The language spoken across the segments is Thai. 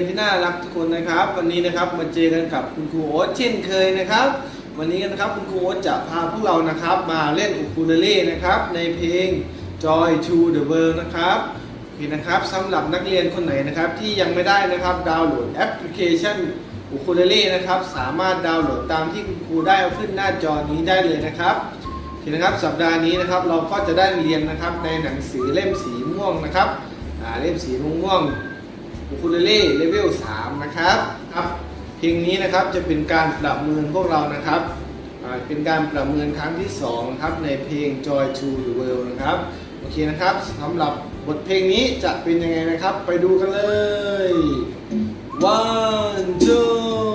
นที่น่ารักทุกคนนะครับ วันนี้นะครับมาเจอกันกับคุณครูโอ๊ตเช่นเคยนะครับ วันนี้นะครับคุณครูโอ๊ตจะพาพวกเรานะครับ มาเล่นอุคูเลเล่นะครับ ในเพลง Joy to the World นะครับโอเคนะครับสำหรับนักเรียนคนไหนนะครับที่ยังไม่ได้นะครับดาวน์โหลดแอปพลิเคชันอุคูเลเล่นะครับสามารถดาวน์โหลดตามที่คุณครูได้เอาขึ้นหน้าจอนี้ได้เลยนะครับโอเคนะครับสัปดาห์นี้นะครับเราก็จะได้เรียนนะครับในหนังสือเล่มสีม่วงนะครับเล่มสีม่วง อุคูเลเล่เลเวล3นะครับครับเพลงนี้นะครับจะเป็นการประเมินพวกเรานะครับเป็นการประเมินครั้งที่2นะครับในเพลง Joy to the World นะครับโอเคนะครับสำหรับบทเพลงนี้จะเป็นยังไงนะครับ ไปดูกันเลย one two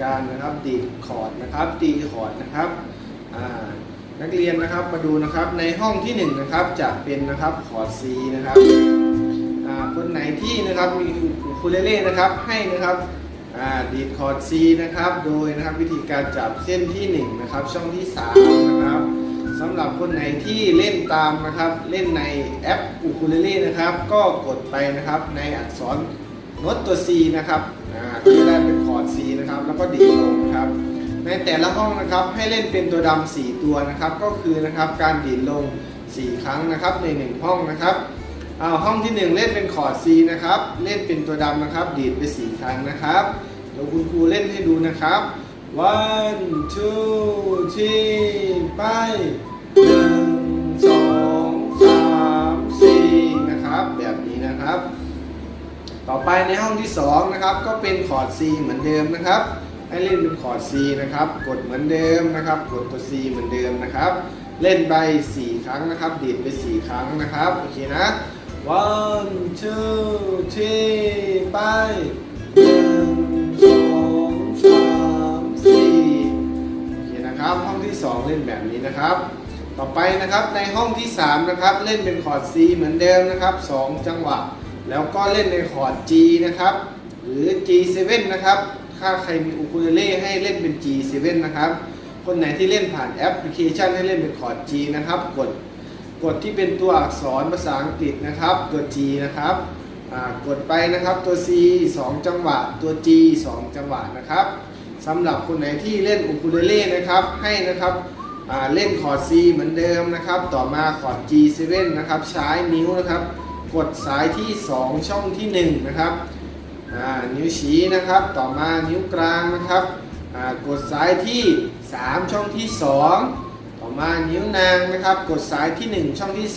การนะครับดีดคอร์ดนะครับตีคอร์ดนะครับนักเรียนนะครับมาดูนะครับในห้องที่หนึ่งนะครับจะเป็นนะครับคอร์ด C นะครับคนไหนที่นะครับมีอูคูเลเล่นะครับให้นะครับดีดคอร์ด C นะครับโดยนะครับวิธีการจับเส้นที่หนึ่งนะครับช่องที่สามนะครับสำหรับคนไหนที่เล่นตามนะครับเล่นในแอปอูคูเลเล่นะครับก็กดไปนะครับในอักษรโน้ตตัว C นะครับ อ่าก็จะได้เป็นคอร์ด C นะครับ แล้วก็ดีลงครับ ในแต่ละห้องนะครับให้เล่นเป็นตัวดำ4ตัวนะครับ ก็คือนะครับการดีลง 4 ครั้งนะครับใน 1 ห้องนะครับเอาห้องที่ 1 เล่นเป็นคอร์ด C นะครับ เล่นเป็นตัวดำนะครับ ดีดไป 4 ครั้งนะครับ เดี๋ยวคุณครูเล่นให้ดูนะครับ one two three ไปหนึ่งสองสามสี่นะครับ แบบนี้นะครับ ต่อไปในห้องที่สองนะครับก็เป็นคอร์ด C เหมือนเดิมนะครับ ให้เล่นเป็นคอร์ด C นะครับ กดเหมือนเดิมนะครับ กดตัว C เหมือนเดิมนะครับ เล่นไป 4 ครั้งนะครับ ดีดไป 4 ครั้งนะครับ โอเคนะ one two three ไปหนึ่งสองสามสี่โอเคนะครับ ห้องที่ 2 เล่นแบบนี้นะครับต่อไปนะครับในห้องที่ 3 นะครับ เล่นเป็นคอร์ด C เหมือนเดิมนะครับ 2 จังหวะ แล้วก็เล่นในคอร์ด G นะครับ หรือ G7 นะครับ ถ้าใครมีอูคูเลเล่ให้เล่นเป็น G7 นะครับ คนไหนที่เล่นผ่านแอปพลิเคชันให้เล่นเป็นคอร์ด G นะครับ กด กดที่เป็นตัวอักษรภาษาอังกฤษนะครับ ตัว G นะครับ กดไปนะครับตัว C 2 จังหวะ ตัว G 2 จังหวะนะครับสำหรับคนไหนที่เล่นอูคูเลเล่นะครับ ให้นะครับเล่นคอร์ด C เหมือนเดิมนะครับ ต่อมาคอร์ด G7 นะครับ ใช้นิ้วนะครับ กดสายที่ 2 ช่องที่ 1 นะครับนิ้วชี้นะครับต่อมานิ้วกลางนะครับกดสายที่ 3 ช่องที่ 2 ต่อมานิ้วนางนะครับ กดสายที่ 1 ช่องที่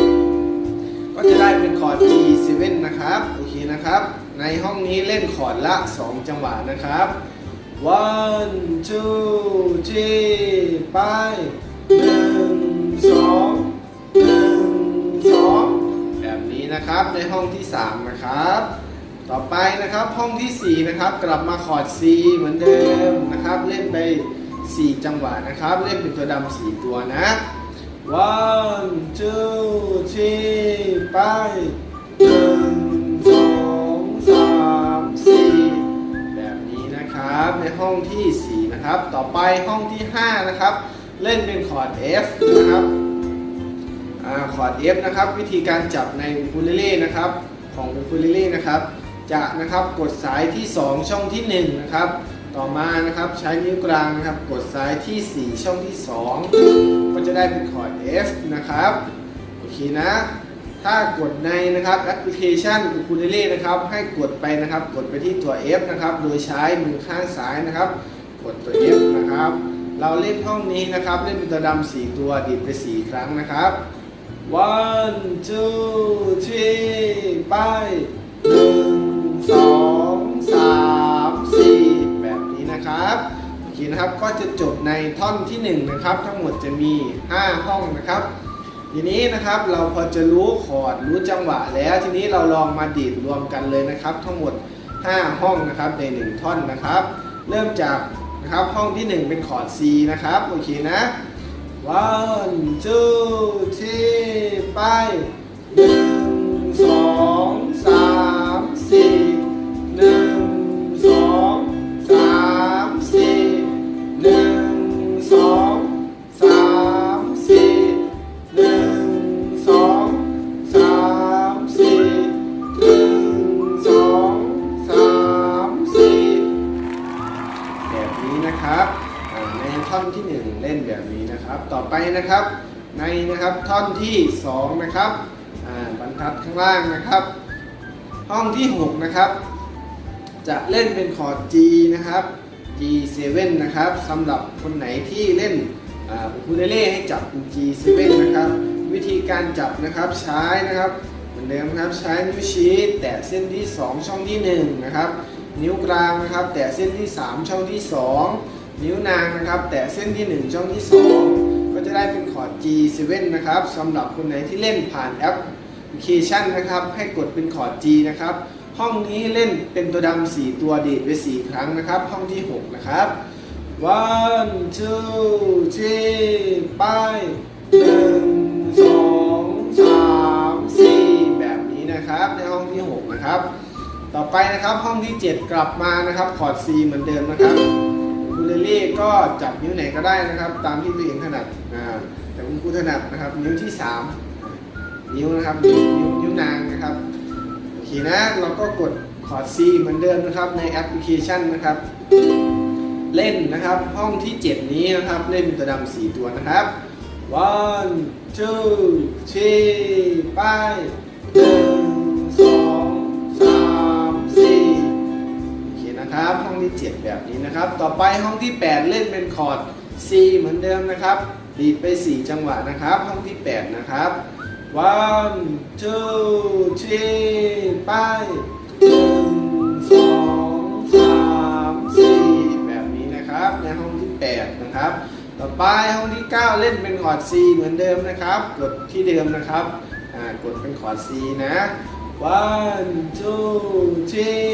2 ก็จะได้เป็นคอร์ด G7 นะครับโอเคนะครับ ในห้องนี้เล่นคอร์ดละ 2 จังหวะนะครับ one two three ไปหนึ่งสอง นะครับ ในห้องที่ 3 นะครับ ต่อไปนะครับห้องที่ 4 นะครับ กลับมาคอร์ด C เหมือนเดิมนะครับ เล่นไป 4 จังหวะนะครับ เล่นเป็นตัวดำ4ตัวนะ one two three ไปหนึ่งสองสามสี่แบบนี้นะครับในห้องที่ 4 นะครับ ต่อไปห้องที่ 5 นะครับ เล่นเป็นคอร์ด F นะครับ คอร์ด F นะครับ วิธีการจับในอูคูเลเล่นะครับของอูคูเลเล่นะครับ จะนะครับกดสายที่ 2 ช่องที่1นะครับ ต่อมานะครับใช้นิ้วกลางนะครับ กดสายที่ 4 ช่องที่ 2 ก็จะได้เป็นคอร์ด F นะครับโอเคนะถ้ากดในนะครับแอปพลิเคชันอูคูเลเล่นะครับ ให้กดไปนะครับ กดไปที่ตัว F นะครับ โดยใช้มือข้างซ้ายนะครับ กดตัว F นะครับ เราเล่นห้องนี้นะครับ เล่นเป็นตัวดำ4ตัวดีดไป 4 ครั้งนะครับ one two three ไปหนึ่งสองสามสี่แบบนี้นะครับโอเคนะครับก็จะจบในท่อนที่หนึ่งนะครับ ทั้งหมดจะมี 5 ห้องนะครับ ทีนี้นะครับเราพอจะรู้คอร์ดรู้จังหวะแล้ว ทีนี้เราลองมาดีดรวมกันเลยนะครับ ทั้งหมด 5 ห้องนะครับในหนึ่งท่อนนะครับ เริ่มจากนะครับห้องที่ 1 เป็นคอร์ด C นะครับโอเคนะ one two three ไปหนึ่งสองสามสี่ นะครับ ท่อนที่2นะครับบรรทัดข้างล่างนะครับ ห้องที่ 6 นะครับ จะเล่นเป็นคอร์ด G นะครับ G7 นะครับสำหรับคนไหนที่เล่นอ่าอูคูเลเล่ให้จับเป็น G7 นะครับ วิธีการจับนะครับใช้นะครับเหมือนเดิมครับใช้นิ้วชี้แตะเส้นที่ 2 ช่องที่ 1 นะครับ นิ้วกลางนะครับแตะเส้นที่ 3 ช่องที่ 2 นิ้วนางนะครับ แตะเส้นที่ 1 ช่องที่ 2 จะได้เป็นคอร์ด G7 นะครับสำหรับคนไหนที่เล่นผ่านแอปพลิเคชันนะครับ ให้กดเป็นคอร์ด G นะครับ ห้องนี้เล่นเป็นตัวดำ4ตัวดีดไป 4 ครั้งนะครับ ห้องที่ 6 นะครับ one two three ไปหนึ่งสองสามสี่แบบนี้นะครับ ในห้องที่ 6 นะครับ ต่อไปนะครับห้องที่ 7 กลับมานะครับคอร์ด C เหมือนเดิมนะครับ เลเล่ก็จับนิ้วไหนก็ได้นะครับ ตามที่ตัวเองถนัดอ่าแต่คุณครูถนัดนะครับ นิ้วที่ 3 นิ้วนะครับนิ้วนิ้วนางนะครับโอเคนะเราก็กดคอร์ด C เหมือนเดิมนะครับในแอปพลิเคชันนะครับ เล่นนะครับห้องที่ 7 นี้นะครับเล่นเป็นตัวดำ4ตัวนะครับ one two three ไป นะครับ ห้องที่ 7 แบบนี้นะครับ ต่อไปห้องที่ 8 เล่นเป็นคอร์ด C เหมือนเดิมนะครับ ดีดไป 4 จังหวะนะครับ ห้องที่ 8 นะครับ one two three ไปหนึ่งสองสามสี่แบบนี้นะครับ ในห้องที่ 8 นะครับ ต่อไปห้องที่ 9 เล่นเป็นคอร์ด C เหมือนเดิมนะครับ กดที่เดิมนะครับกดเป็นคอร์ด C นะ one two three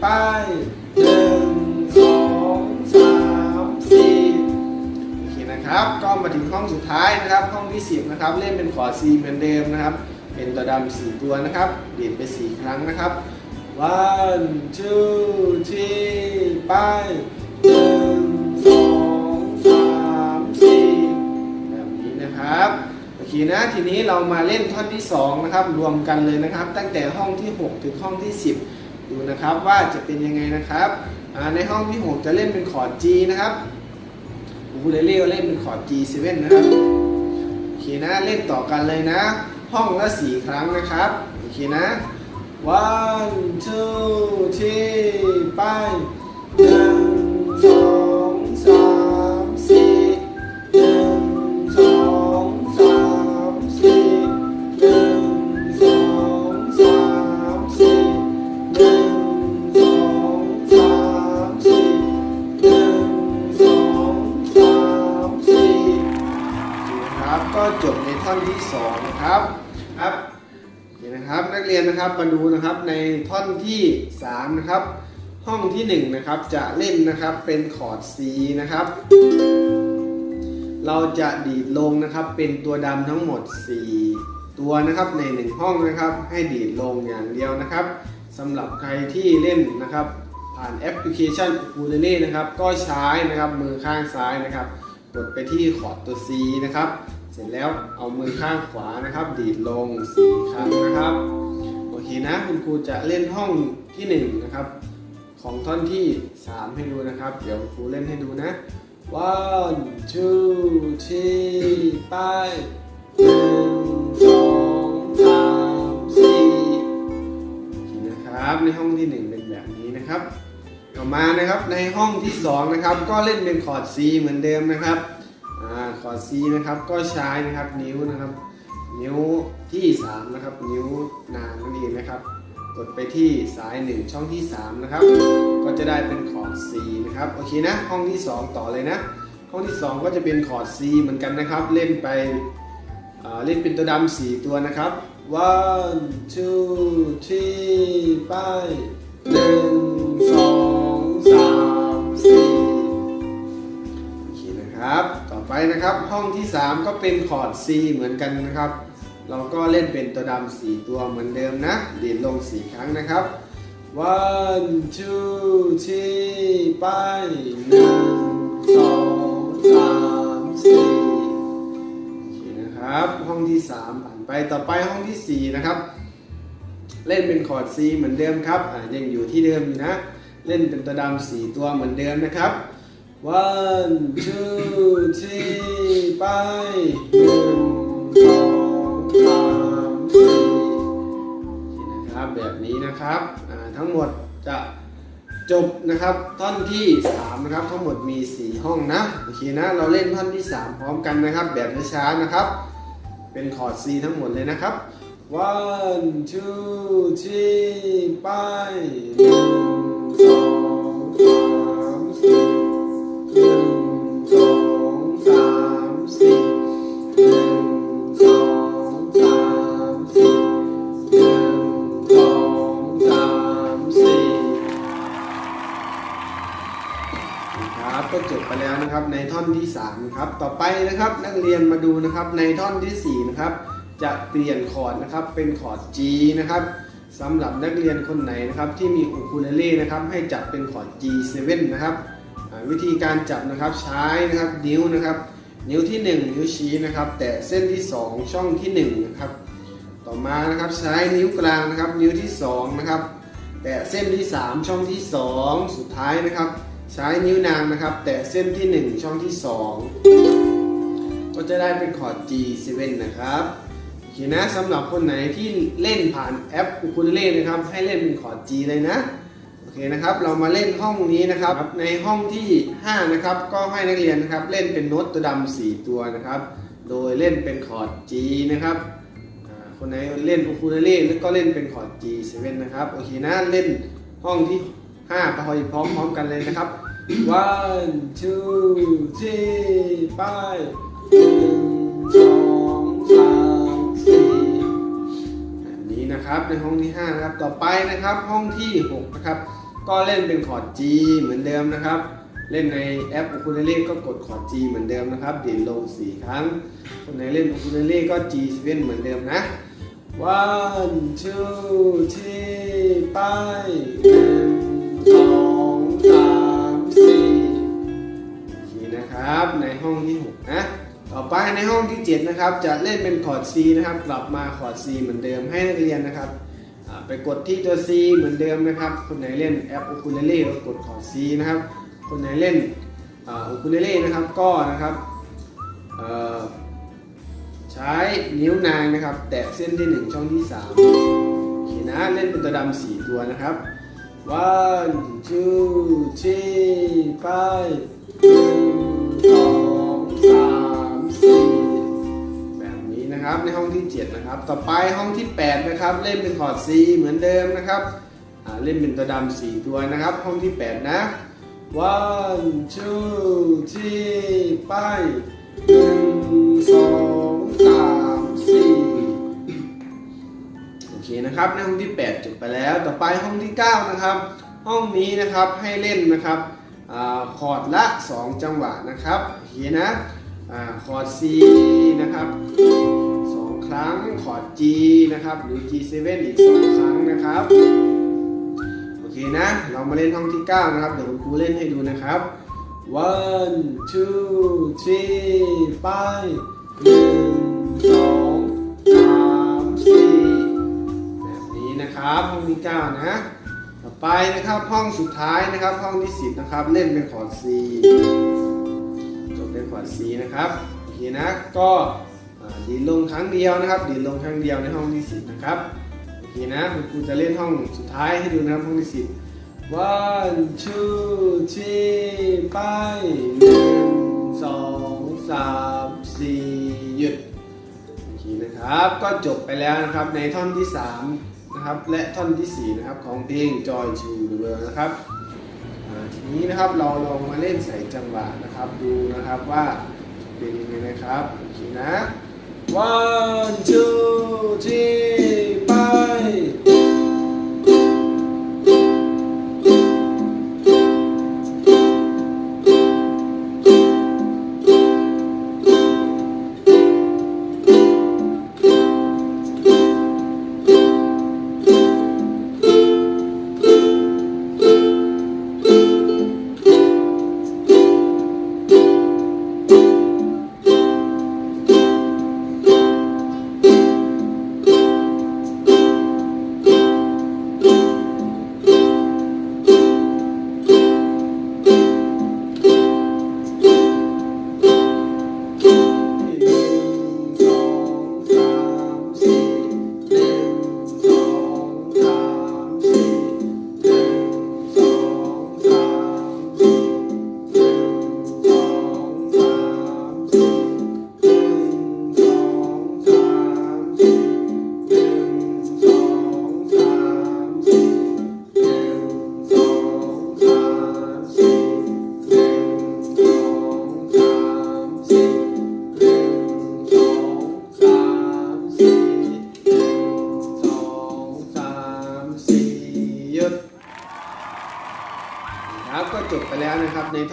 ไป นะครับก็มาถึงห้องสุดท้ายนะครับ ห้องที่ 10 นะครับ เล่นเป็นคอร์ด C เหมือนเดิมนะครับ เป็นตัวดำสี่ตัวนะครับ เดีดไป 4 ครั้งนะครับ one two three ไปหนึ่งสองสามสี่แบบนี้นะครับโอเคนะทีนี้เรามาเล่นท่อนที่ 2 นะครับ รวมกันเลยนะครับ ตั้งแต่ห้องที่ 6 ถึงห้องที่ 10 ดูนะครับว่าจะเป็นยังไงนะครับในห้องที่ 6 จะเล่นเป็นคอด G นะครับ อูคูเลเล่เล่นเป็นคอร์ด G7 นะครับโอเคนะเล่นต่อกันเลยนะ ห้องละสี่ครั้งนะครับโอเคนะ one two three ไป นะครับ นักเรียนนะครับมาดูนะครับในท่อนที่สามนะครับ ห้องที่หนึ่งนะครับ จะเล่นนะครับเป็นคอร์ด C นะครับ เราจะดีดลงนะครับเป็นตัวดำทั้งหมด 4 ตัวนะครับในหนึ่งห้องนะครับ ให้ดีดลงอย่างเดียวนะครับสำหรับใครที่เล่นนะครับผ่านแอปพลิเคชัน u k u l e l e นะครับ ก็ใช้นะครับมือข้างซ้ายนะครับ กดไปที่คอร์ดตัว C นะครับ เสร็จแล้วเอามือข้างขวานะครับ ดีดลง 4 ครั้งนะครับ โอเคนะคุณครูจะเล่นห้องที่ 1 นะครับ ของท่อนที่ 3 ให้ดูนะครับ เดี๋ยวครูเล่นให้ดูนะ one two three ไปหนึ่งสองสามสี่โอเคนะครับ ในห้องที่ 1 เป็นแบบนี้นะครับต่อมานะครับในห้องที่ 2 นะครับ ก็เล่นเป็นคอร์ด C เหมือนเดิมนะครับาคอร์ด C นะครับ ก็ใช้นะครับนิ้วนะครับ นิ้วที่3นะครับ นิ้วนางนั่นเองนะครับ กดไปที่สาย 1 ช่องที่ 3 นะครับ ก็จะได้เป็นคอร์ด C นะครับโอเคนะห้องที่ 2 ต่อเลยนะห้องที่ 2 ก็จะเป็นคอร์ด C เหมือนกันนะครับ เล่นไปเล่นเป็นตัวดำสี่ตัวนะครับ one two three ไปหนึ่งสองสามสี่โอเคนะครับ ไปนะครับ ห้องที่ 3 ก็เป็นคอร์ด C เหมือนกันนะครับ เราก็เล่นเป็นตัวดำสี่ตัวเหมือนเดิมนะ ดีดลงสี่ครั้งนะครับ one two three ไปหนึ่งสองสามสี่โอเคนะครับ ห้องที่ 3 ผ่านไปต่อไปห้องทีสี่ 4 นะครับ เล่นเป็นคอร์ด C เหมือนเดิมครับยังอยู่ที่เดิมนะ เล่นเป็นตัวดำสี่ตัวเหมือนเดิมนะครับ one two three ไปหนึ่งสองสามสี่โอเคนะครับแบบนี้นะครับอ่าทั้งหมดจะจบนะครับท่อนที่ 3 นะครับ ทั้งหมดมี 4 ห้องนะโอเคนะ เราเล่นท่อนที่ 3 พร้อมกันนะครับ แบบช้าๆนะครับ เป็นคอร์ด C ทั้งหมดเลยนะครับ one two three ไปหนึ่งสอง ท่อนที่3ครับต่อไปนะครับนักเรียนมาดูนะครับในท่อนทีสี่4นะครับจะเปลี่ยนคอร์ดนะครับเป็นคอร์ด G นะครับสำหรับนักเรียนคนไหนนะครับที่มีอูคูเลเล่นะครับให้จับเป็นคอร์ด G7 นะครับวิธีการจับนะครับใช้นะครับนิ้วนะครับ นิ้วที่ 1 นิ้วชี้นะครับ แตะเส้นที่ 2 ช่องที่1นะครับต่อมานะครับใช้นิ้วกลางนะครับ นิ้วที่2นะครับแตะเส้นที่ 3 ช่องที่ 2 สุดท้ายนะครับ ใช้นิ้วนางนะครับ แตะเส้นที่ 1 ช่องที่ 2 ก็จะได้เป็นคอร์ด G7 นะครับโอเคนะสำหรับคนไหนที่เล่นผ่านแอปอูคูเลเล่นะครับ ให้เล่นเป็นคอร์ด G เลยนะโอเคนะครับ เรามาเล่นห้องนี้นะครับ ในห้องที่ 5 นะครับ ก็ให้นักเรียนนะครับ เล่นเป็นโน้ตตัวดำ4ตัวนะครับ โดยเล่นเป็นคอร์ด G นะครับคนไหนเล่นอูคูเลเล่แล้วก็เล่นเป็นคอร์ด G7 นะครับโอเคนะเล่นห้องที่ 5ไปพร้อมๆกันเลยนะครับ one two three ไปหนึ่งสองสามสี่แบบนี้นะครับในห้องที่5นะครับต่อไปนะครับห้องที่6นะครับก็เล่นเป็นคอร์ด G เหมือนเดิมนะครับ เล่นในแอป u k u l e l e ก็กดคอร์ด G เหมือนเดิมนะครับดีดลง4ครั้งคนไหนเล่น u k u l e l e ก็ G7 เหมือนเดิมนะ one two three ไป นะครับ ในห้องที่ 6 นะ ต่อไปในห้องที่ 7 นะครับ จะเล่นเป็นคอร์ด C นะครับ กลับมาคอร์ด C เหมือนเดิมให้นักเรียนนะครับไปกดที่ตัว C เหมือนเดิมนะครับ คนไหนเล่นแอป Ukulele ก็กดคอร์ด C นะครับ คนไหนเล่นอ่า Ukulele นะครับก็นะครับใช้นิ้วนางนะครับ แตะเส้นที่ 1 ช่องที่3โอเคนะเล่นเป็นตัวดำสี่ตัวนะครับ one two three five นะครับในห้องที่ 7 นะครับ ต่อไปห้องที่ 8 นะครับ เล่นเป็นคอร์ด C เหมือนเดิมนะครับเล่นเป็นตัวดำสี่ตัวนะครับ ห้องที่ 8 นะ one two three ไปหนึ่งสองสามสี่โอเคนะครับในห้องที่ 8 จบไปแล้ว ต่อไปห้องที่ 9 นะครับ ห้องนี้นะครับให้เล่นนะครับอคอร์ดละ 2 จังหวะนะครับโอเคนะอคอร์ด C นะครับ รั้งคอร์ด G นะครับ หรือ G7 อีก 2 ครั้งนะครับ โอเคนะ เรามาเล่นห้องที่ 9 นะครับ เดี๋ยวคุณครูเล่นให้ดูนะครับ one two three ไปหนึ่งสองสามสี่แบบนี้นะครับ ห้องที่ 9 นะ ต่อไปนะครับห้องสุดท้ายนะครับ ห้องที่ 10 นะครับ เล่นเป็นคอร์ด C จบเป็นคอร์ด C นะครับโอเคนะก็ ดีดลงครั้งเดียวนะครับ ดีดลงครั้งเดียวในห้องที่ 10 นะครับโอเคนะคุณครูจะเล่นห้องสุดท้ายให้ดูนะครับห้องที่ 10 one two three ไปหนึ่งสองสามสี่หยุดโอเคนะครับ ก็จบไปแล้วนะครับในท่อนที่ 3 นะครับ และท่อนที่ 4 นะครับ ของเพลง Joy to the World นะครับทีนี้นะครับเราลองมาเล่นใส่จังหวะนะครับดูนะครับว่าเป็นยังไงนะครับโอเคนะ one two three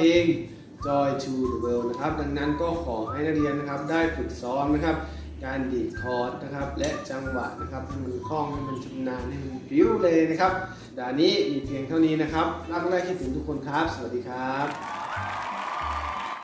เอง Joy to the World นะครับ ดังนั้นก็ขอให้นักเรียนนะครับได้ฝึกซ้อมนะครับ การดีดคอร์ดนะครับ และจังหวะนะครับให้มันคล่องให้มันชำนาญให้มันผิวเลยนะครับด่านนี้มีเพียงเท่านี้นะครับรักและคิดถึงทุกคนครับ สวัสดีครับ